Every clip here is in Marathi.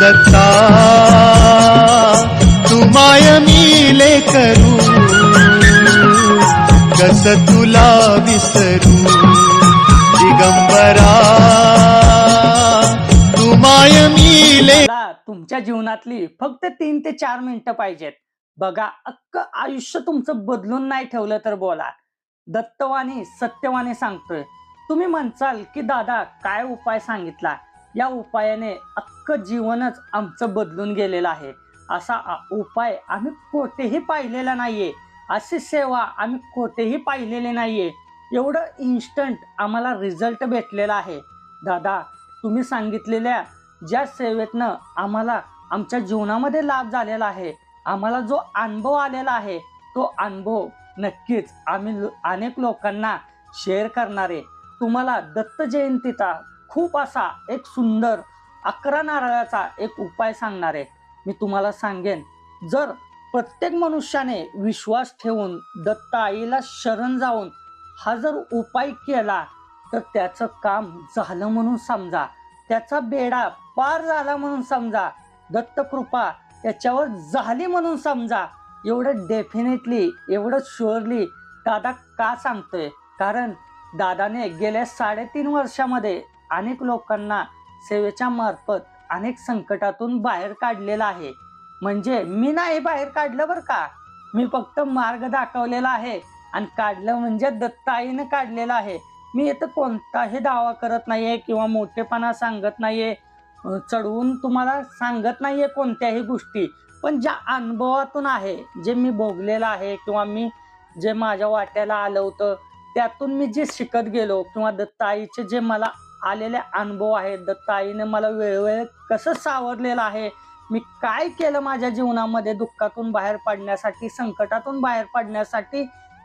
दत्ता तुमाय मिले करू कस तुला विसरू दिगंबरा तुमाय मिले तुमच्या जीवनातली फक्त तीन ते चार मिनिटं पाहिजेत. बघा अक्क आयुष्य तुमचं बदलून नाही ठेवलं तर बोला. दत्तवाणी सत्यवाणी सांगतोय. तुम्ही म्हणसाल की दादा काय उपाय सांगितला? या उपायाने अख्खं जीवनच आमचं बदलून गेलेलं आहे. असा उपाय आम्ही कोठेही पाहिलेला नाहीये. अशी सेवा आम्ही कोठेही पाहिलेली नाहीये. एवढं इन्स्टंट आम्हाला रिझल्ट भेटलेला आहे. दादा तुम्ही सांगितलेल्या ज्या सेवेतनं आम्हाला आमच्या जीवनामध्ये लाभ झालेला आहे आम्हाला जो अनुभव आलेला आहे तो अनुभव नक्कीच आम्ही अनेक लोकांना शेअर करणारे. तुम्हाला दत्त जयंतीचा खूप असा एक सुंदर अकरा नारळाचा एक उपाय सांगणार आहे. मी तुम्हाला सांगेन. जर प्रत्येक मनुष्याने विश्वास ठेवून दत्त आईला शरण जाऊन हा जर उपाय केला तर त्याचं काम झालं म्हणून समजा. त्याचा बेडा पार झाला म्हणून समजा. दत्तकृपा त्याच्यावर झाली म्हणून समजा. एवढं डेफिनेटली एवढं शुअरली दादा का सांगतोय? कारण दादाने गेल्या साडेतीन वर्षामध्ये अनेक लोकांना सेवेच्या मार्फत अनेक संकटातून बाहेर काढलेलं आहे. म्हणजे मी नाही बाहेर काढलं बरं का. मी फक्त मार्ग दाखवलेला आहे आणि काढलं म्हणजे दत्ताईनं काढलेलं आहे. मी इथं कोणताही दावा करत नाहीये किंवा मोठेपणा सांगत नाहीये. आहे चढवून तुम्हाला सांगत नाहीये कोणत्याही गोष्टी. पण ज्या अनुभवातून आहे जे मी भोगलेलं आहे किंवा मी जे माझ्या वाट्याला आलं होतं त्यातून मी जे शिकत गेलो किंवा दत्ताईचे जे मला आलेले अनुभव आहेत. दत्ताईने मला वेळोवेळ कसं सावरलेलं आहे? मी काय केलं माझ्या जीवनामध्ये दुःखातून बाहेर पडण्यासाठी संकटातून बाहेर पडण्यासाठी?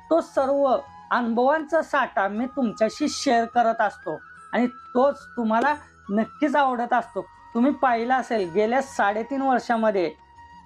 तो सर्व अनुभवांचा साठा मी तुमच्याशी शेअर करत असतो आणि तोच तुम्हाला नक्कीच आवडत असतो. तुम्ही पाहिलं असेल गेल्या साडेतीन वर्षामध्ये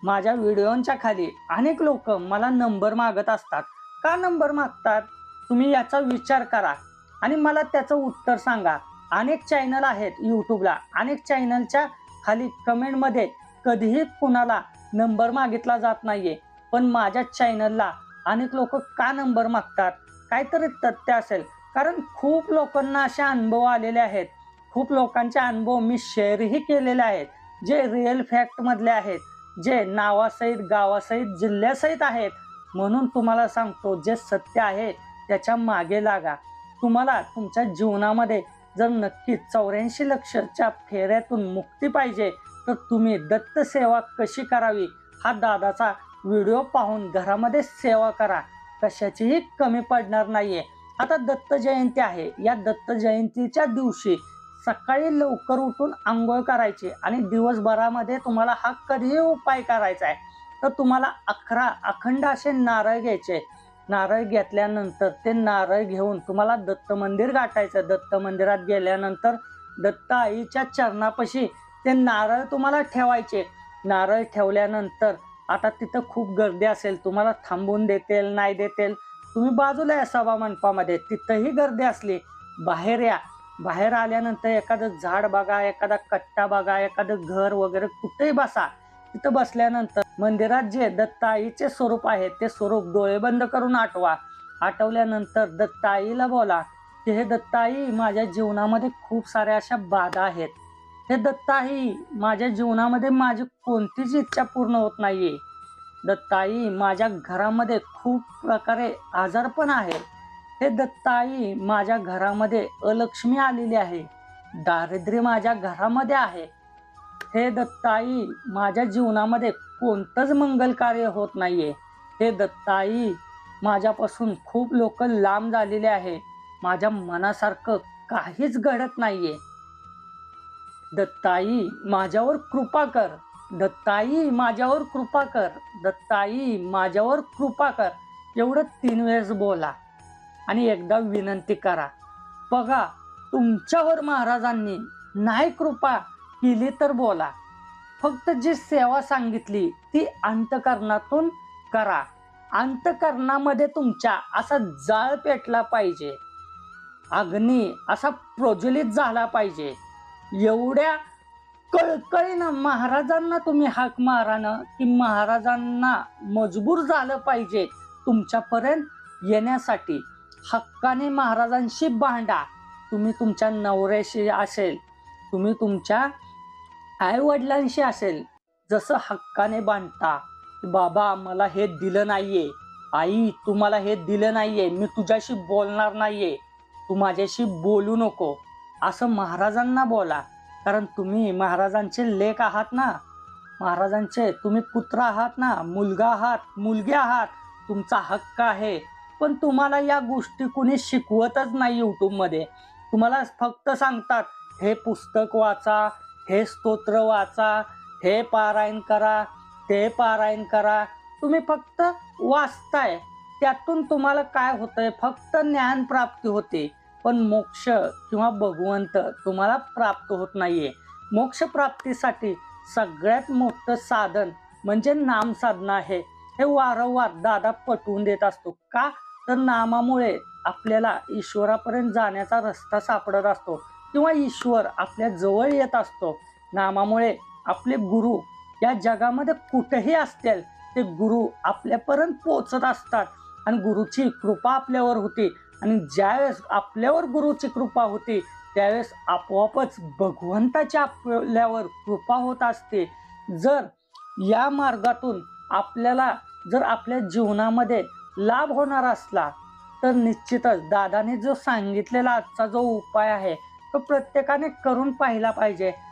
माझ्या व्हिडिओच्या खाली अनेक लोक मला नंबर मागत असतात. का नंबर मागतात? तुम्ही याचा विचार करा आणि मला त्याचं उत्तर सांगा. अनेक चॅनल आहेत यूट्यूबला अनेक चॅनलच्या खाली कमेंटमध्ये कधीही कुणाला नंबर मागितला जात नाहीये. पण माझ्या चॅनलला अनेक लोक का नंबर मागतात? काहीतरी तथ्य असेल. कारण खूप लोकांना असे अनुभव आलेले आहेत. खूप लोकांचे अनुभव मी शेअरही केलेले आहेत. जे रिअल फॅक्टमधले आहेत. जे नावासहित गावासहित जिल्ह्यासहित आहेत. म्हणून तुम्हाला सांगतो जे सत्य आहे त्याच्यामागे लागा. तुम्हाला तुमच्या जीवनामध्ये जर नक्की चौऱ्याऐंशी लक्षच्या फेऱ्यातून मुक्ती पाहिजे तर तुम्ही दत्त सेवा कशी करावी? हा दादाचा व्हिडिओ पाहून घरामध्ये सेवा करा. कशाचीही कमी पडणार नाहीये. आता दत्त जयंती आहे. या दत्त जयंतीच्या दिवशी सकाळी लवकर उठून आंघोळ करायची आणि दिवसभरामध्ये तुम्हाला हा कधीही उपाय करायचा आहे. तर तुम्हाला अकरा अखंड असे नारळ घ्यायचे. नारळ घेतल्यानंतर ते नारळ घेऊन तुम्हाला दत्त मंदिर गाठायचं. दत्त मंदिरात गेल्यानंतर दत्त आईच्या चरणापाशी ते नारळ तुम्हाला ठेवायचे. नारळ ठेवल्यानंतर आता तिथं खूप गर्दी असेल. तुम्हाला थांबून देतील नाही देतील. तुम्ही बाजूला या सभा मंडपामध्ये. तिथंही गर्दी असली. बाहेर या. बाहेर आल्यानंतर एखादं झाड बघा एखादा कट्टा बघा एखादं घर वगैरे कुठेही बसा. तिथं बसल्यानंतर मंदिरात जे दत्ताईचे स्वरूप आहे ते स्वरूप डोळे बंद करून आठवा. आठवल्यानंतर दत्ताईला बोला की हे दत्ताई माझ्या जीवनामध्ये खूप साऱ्या अशा बाधा आहेत. हे दत्ताई माझ्या जीवनामध्ये माझी कोणतीच इच्छा पूर्ण होत नाहीये. दत्ताई माझ्या घरामध्ये खूप प्रकारे आजारपण आहे हे दत्ताई माझ्या घरामध्ये अलक्ष्मी आलेली आहे. दारिद्र्य माझ्या घरामध्ये आहे. हे दत्ताई माझ्या जीवनामध्ये कोणतंच मंगल कार्य होत नाहीये. हे दत्ताई माझ्यापासून खूप लोक लांब झालेले आहे. माझ्या मनासारखं काहीच घडत नाहीये. दत्ताई माझ्यावर कृपा कर. दत्ताई माझ्यावर कृपा कर. दत्ताई माझ्यावर कृपा कर. एवढं तीन वेळेस बोला. आणि एकदा विनंती करा. बघा तुमच्यावर महाराजांनी नाही कृपा केली तर बोला. फक्त जी सेवा सांगितली ती अंतकरणातून करा. अंतकरणामध्ये तुमच्या असा जाळ पेटला पाहिजे. अग्नी असा प्रज्वलित झाला पाहिजे. एवढ्या कळकळीनं महाराजांना तुम्ही हाक मारा ना की महाराजांना मजबूर झालं पाहिजे तुमच्यापर्यंत येण्यासाठी. हक्काने महाराजांशी भांडा. तुम्ही तुमच्या नवऱ्याशी असेल तुम्ही तुमच्या आई वडिलांशी असेल जसं हक्काने बांधता बाबा मला हे दिलं नाहीये. आई तू मला हे दिलं नाहीये. मी तुझ्याशी बोलणार नाहीये. तू माझ्याशी बोलू नको. असं महाराजांना बोला. कारण तुम्ही महाराजांचे लेख आहात ना? महाराजांचे तुम्ही पुत्र आहात ना? मुलगा आहात मुलगी आहात. तुमचा हक्क आहे. पण तुम्हाला या गोष्टी कुणी शिकवतच नाही यूट्यूबमध्ये तुम्हाला फक्त सांगतात हे पुस्तक वाचा हे स्तोत्र वाचा हे पारायण करा ते पारायण करा. तुम्ही फक्त वाचताय त्यातून तुम्हाला काय होतंय? फक्त ज्ञान प्राप्ती होते. पण मोक्ष किंवा भगवंत तुम्हाला प्राप्त होत नाहीये. मोक्ष प्राप्तीसाठी सगळ्यात मोठं साधन म्हणजे नाम साधना आहे. हे वारंवार दादा पटवून देत असतो. का? तर नामामुळे आपल्याला ईश्वरापर्यंत जाण्याचा रस्ता सापडत असतो. किंवा ईश्वर आपल्या जवळ येत असतो नामामुळे आपले गुरु या जगामध्ये कुठेही असतील ते गुरु आपल्यापर्यंत पोचत असतात. आणि गुरुची कृपा आपल्यावर होती आणि ज्यावेळेस आपल्यावर गुरुची कृपा होती त्यावेळेस आपोआपच भगवंताची आपल्यावर कृपा होत असते. जर या मार्गातून आपल्याला जर आपल्या जीवनामध्ये लाभ होणार असला तर निश्चितच दादाने जो सांगितलेला आजचा जो उपाय आहे तो प्रत्येकाने करून पाहिला पाहिजे.